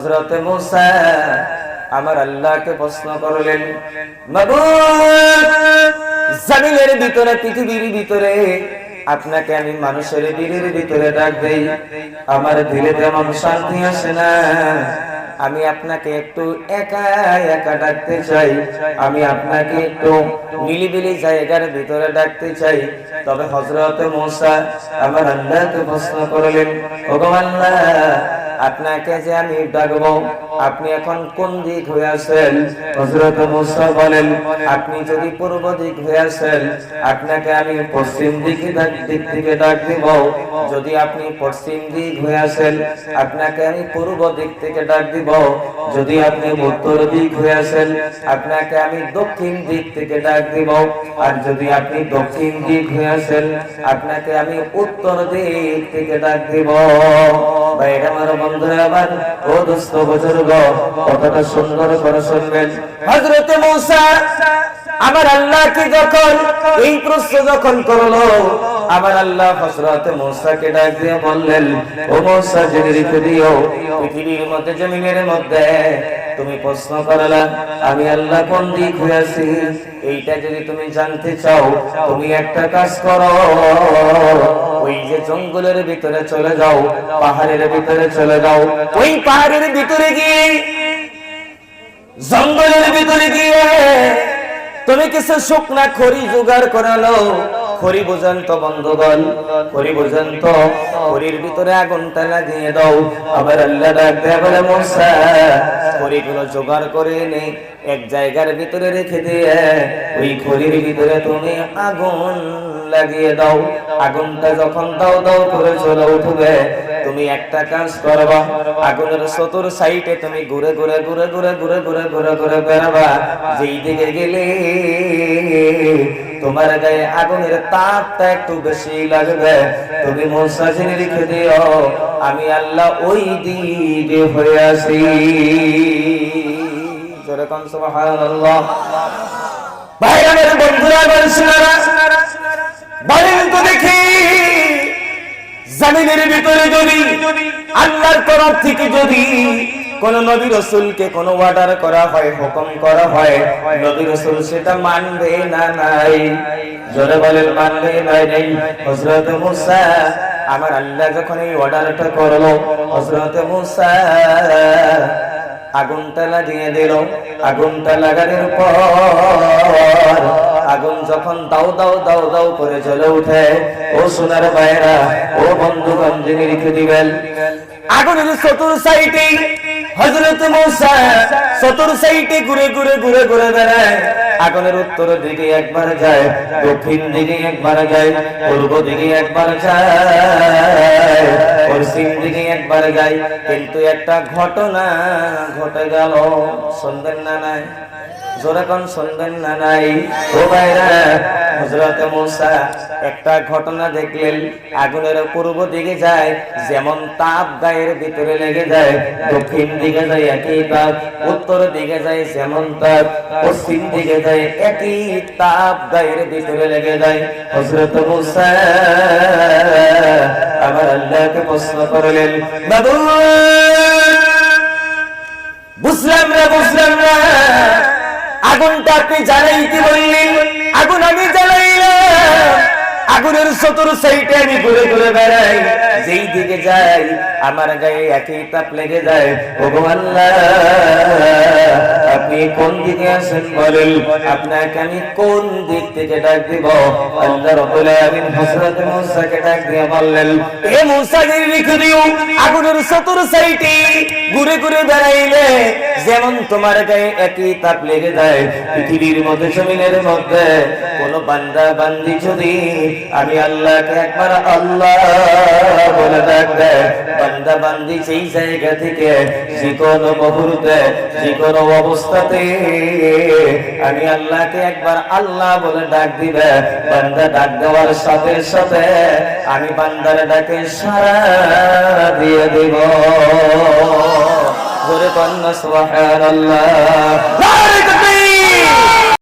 হযরত মুসা আমার আল্লাহকে প্রশ্ন করলেন জমিনের ভিতরে, পৃথিবীর ভিতরে, আপনাকে আমি মানুষের দিলের ভিতরে দেই। আমার দিলে তেমন শান্তি আসে না। আমি আপনাকে একটু একা একা ডাকতে চাই। আমি আপনাকে একটু নিলিবিলি জায়গার ভিতরে ডাকতে চাই। তবে হজরত মোসা আমার আল্লাহকে প্রশ্ন করলেন ভগবান আপনাকে যে আমি ডাকবো, আপনি এখন কোন দিক হয়ে আছেন? হযরত মুসা বলেন, আপনি যদি পূর্ব দিক হয়ে আছেন, আপনাকে আমি পশ্চিম দিকে দিক থেকে ডাক দিব। যদি আপনি পশ্চিম দিক হয়ে আছেন, আপনাকে আমি পূর্ব দিক থেকে ডাক দিব। যদি আপনি উত্তর দিক হয়ে আছেন, আপনাকে আমি দক্ষিণ দিক থেকে ডাক দিব। আর যদি আপনি দক্ষিণ দিক হয়ে আছেন, আপনাকে আমি উত্তর দিক থেকে ডাক দিব। বাইরে আমার বন্ধুরা আবার ও দোস্ত বুজুর্গ, কতটা সুন্দর করে শুনবেন। হযরতে মূসা, আমার আল্লাহকে যখন এই প্রশ্ন যখন করল, আমার আল্লাহ হযরত মূসাকে ডাক দিয়ে বললেন, ও মূসা, জেনে রেখে দিও, পৃথিবীর মধ্যে, জমিনের মধ্যে তুমি প্রশ্ন করলা, আমি আল্লাহ কোন দিক হয়ে আছি? এইটা যদি তুমি জানতে চাও, তুমি একটা কাজ করো। ওই যে জঙ্গলের ভিতরে চলে যাও, পাহাড়ের ভিতরে চলে যাও, ওই পাহাড়ের ভিতরে গিয়ে, জঙ্গলের ভিতরে গিয়ে তুমি কিছু শুকনা খড়ি জোগাড় করালো। খড়ি পর্যন্ত বন্ধগণ, খড়ি পর্যন্ত, খড়ির ভিতরে আগুনটা লাগিয়ে দাও। আবার আল্লাহ ডাক দেয় বলে মশা খড়িগুলো জোগাড় করে এনে এক জায়গার ভিতরে রেখে দিয়ে ওই খড়ির ভিতরে তুমি আগুন লাগিয়ে দাও। আগুনটা যখন দাও দাও করে চলে উঠবে, তুমি একটা কাজ করবা। আগুনের চতুর সাইডে তুমি ঘুরে ঘুরে ঘুরে ঘুরে ঘুরে ঘুরে ঘুরে ঘুরে বেড়াবা। যেই দিকে গেলে তোমার গায়ে আগুনের তাপটা একটু বেশি লাগবে। তুমি মোসাজিনে লিখে দিও, আমি আল্লাহ ওই দিকে হয়ে আসি জোরে কম সুবহানাল্লাহ। ভাইরানের বন্ধুরা শোনারা বলেন তো দেখি ভিতরে যদি, আল্লাহর তরফ থেকে যদি কোন নবী কোন অর্ডার করা হয়, হুকুম করা হয়, নবী রসুল সেটা মানবে না নাই? জোরে বলেন, মানবে নাই নাই? হযরত মুসা, আমার আল্লাহ যখন এই অর্ডারটা করল, হযরত মুসা আগুনটা লাগিয়ে দিল। আগুনটা লাগানোর পর আগুন যখন দাও দাও দাও দাও করে জ্বলে উঠে, ও সোনার বাইরা ও বন্ধুগণ যিনি রেখে দিবেন। আগুনের চতুর সাইডে হজরত মৌসা চতুর সাইডে ঘুরে ঘুরে ঘুরে ঘুরে বেড়ায়। আগুনের উত্তর দিকে একবার যায়, দক্ষিণ দিকে একবার যায়, পূর্ব দিকে একবার যায়, পশ্চিম দিকে একবার যায় কিন্তু একটা ঘটনা ঘটে গেল। শুনবেন না নাই? জোরাকন শুনবেন না ও ভাইরা, হযরত মুসা, একটা ঘটনা দেখলেন, আগুনের পূর্ব দিকে যায়, যেমন তাপ গায়ের ভিতরে লেগে যায়, দক্ষিণ দিকে যায় একই তাপ, উত্তর দিকে যায় যেমন তাপ, পশ্চিম দিকে যায় একই তাপ গায়ের ভিতরে লেগে যায়। হযরত মুসা আমার আল্লাহকে প্রশ্ন করলেন বাবু বুঝলাম না বুঝলাম না আগুনটা আপনি কি বললেন। আগুন আমি জ্বালাইলাম আগুনের চতুর সাইডে আমি ঘুরে ঘুরে বেড়াই। যেই দিকে যাই, আমার গায়ে একই তাপ লেগে যায়। ভগবান আপনি কোন দিকে আছেন বলেন? আপনাকে আমি কোন দিক থেকে ডাক দিব? আল্লাহ রাব্বুল আলামিন হযরত মূসাকে ডাক দিয়ে বললেন, এ মূসা রেখে দিও? আগুনের ঘুরে ঘুরে বেড়াইলে যেমন তোমার গায়ে একই তাপ লেগে যায়। পৃথিবীর মধ্যে, জমিনের মধ্যে কোন বান্দা বান্দি যদি আমি আল্লাহকে একবার আল্লাহ বলে ডাকবে বান্দা বান্দি সেই জায়গা থেকে, যে কোনো মুহূর্তে, যে কোনো অবস্থাতে আমি আল্লাহকে একবার আল্লাহ বলে ডাক দিবে। বান্দা ডাক দেওয়ার সাথে সাথে আমি বান্দার ডাকে সারা দিয়ে দিব। জোরে কন্যা, সুবহানাল্লাহ।